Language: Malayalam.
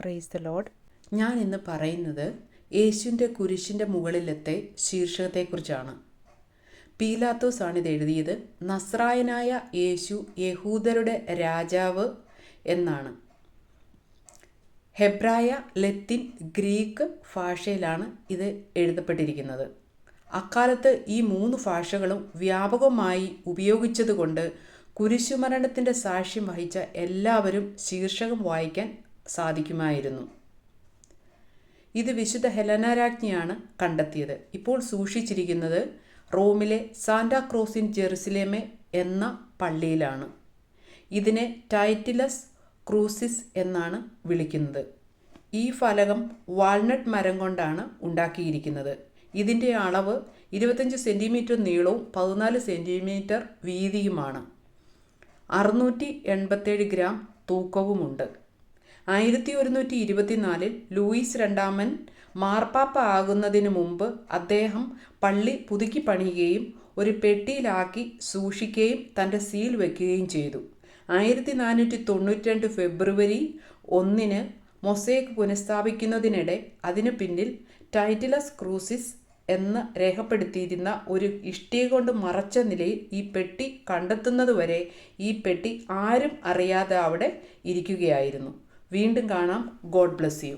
പ്രൈസ് ദ ലോഡ് ഞാൻ ഇന്ന് പറയുന്നത് യേശുവിന്റെ കുരിശിന്റെ മുകളിലത്തെ ശീർഷകത്തെക്കുറിച്ചാണ്. പീലാത്തോസ് ആണ് ഇത് എഴുതിയത്. നസ്രായനായ യേശു യഹൂദരുടെ രാജാവ് എന്നാണ്. ഹെബ്രായ ലത്തിൻ ഗ്രീക്ക് ഭാഷയിലാണ് ഇത് എഴുതപ്പെട്ടിരിക്കുന്നത്. അക്കാലത്ത് ഈ മൂന്ന് ഭാഷകളും വ്യാപകമായി ഉപയോഗിച്ചതുകൊണ്ട് കുരിശുമരണത്തിന്റെ സാക്ഷ്യം വഹിച്ച എല്ലാവരും ശീർഷകം വായിക്കാൻ സാധിക്കുമായിരുന്നു. ഇത് വിശുദ്ധ ഹെലനരാജ്ഞിയാണ് കണ്ടെത്തിയത്. ഇപ്പോൾ സൂക്ഷിച്ചിരിക്കുന്നത് റോമിലെ സാന്റാക്രോസ് ഇൻ ജെറുസലേമെ എന്ന പള്ളിയിലാണ്. ഇതിനെ ടൈറ്റിലസ് ക്രൂസിസ് എന്നാണ് വിളിക്കുന്നത്. ഈ ഫലകം വാൾനട്ട് മരം കൊണ്ടാണ് ഉണ്ടാക്കിയിരിക്കുന്നത്. ഇതിന്റെ അളവ് ഇരുപത്തഞ്ച് സെന്റിമീറ്റർ നീളവും പതിനാല് സെന്റിമീറ്റർ വീതിയുമാണ്. അറുന്നൂറ്റി എൺപത്തേഴ് ഗ്രാം തൂക്കവുമുണ്ട്. ആയിരത്തി ഒരുന്നൂറ്റി ഇരുപത്തിനാലിൽ ലൂയിസ് രണ്ടാമൻ മാർപ്പാപ്പ ആകുന്നതിന് മുമ്പ് അദ്ദേഹം പള്ളി പുതുക്കി പണിയുകയും ഒരു പെട്ടിയിലാക്കി സൂക്ഷിക്കുകയും തന്റെ സീൽ വയ്ക്കുകയും ചെയ്തു. ആയിരത്തി നാനൂറ്റി തൊണ്ണൂറ്റി രണ്ട് ഫെബ്രുവരി ഒന്നിന് മൊസേക്ക് പുനഃസ്ഥാപിക്കുന്നതിനിടെ അതിനു പിന്നിൽ ടൈറ്റിലസ് ക്രൂസിസ് എന്ന് രേഖപ്പെടുത്തിയിരുന്ന ഒരു ഇഷ്ടിക കൊണ്ട് മറച്ച നിലയിൽ ഈ പെട്ടി കണ്ടെത്തുന്നതുവരെ ഈ പെട്ടി ആരും അറിയാതെ അവിടെ ഇരിക്കുകയായിരുന്നു. വീണ്ടും കാണാം. God bless you.